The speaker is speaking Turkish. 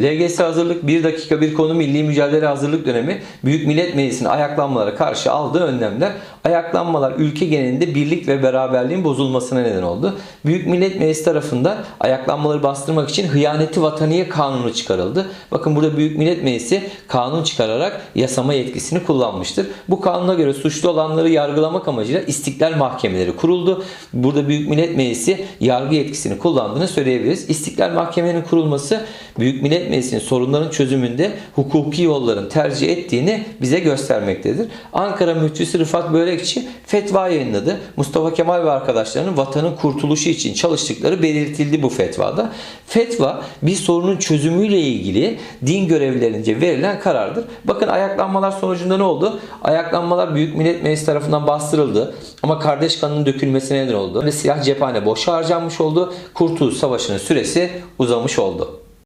LGS hazırlık 1 dakika bir konu milli mücadele hazırlık dönemi Büyük Millet Meclisi'nin ayaklanmalara karşı aldığı önlemler ayaklanmalar ülke genelinde birlik ve beraberliğin bozulmasına neden oldu. Büyük Millet Meclisi tarafından ayaklanmaları bastırmak için hıyaneti vataniye kanunu çıkarıldı. Bakın burada Büyük Millet Meclisi kanun çıkararak yasama yetkisini kullanmıştır. Bu kanuna göre suçlu olanları yargılamak amacıyla istiklal mahkemeleri kuruldu. Burada Büyük Millet Meclisi yargı yetkisini kullandığını söyleyebiliriz. İstiklal mahkemelerinin kurulması Büyük Millet Meclisi'nin sorunların çözümünde hukuki yolların tercih ettiğini bize göstermektedir. Ankara Müftüsü Rıfat Börekçi fetva yayınladı. Mustafa Kemal ve arkadaşlarının vatanın kurtuluşu için çalıştıkları belirtildi bu fetvada. Fetva bir sorunun çözümüyle ilgili din görevlilerince verilen karardır. Bakın ayaklanmalar sonucunda ne oldu? Ayaklanmalar Büyük Millet Meclisi tarafından bastırıldı. Ama kardeş kanının dökülmesine neden oldu. Ve silah cephane boşa harcanmış oldu. Kurtuluş Savaşı'nın süresi uzamış oldu.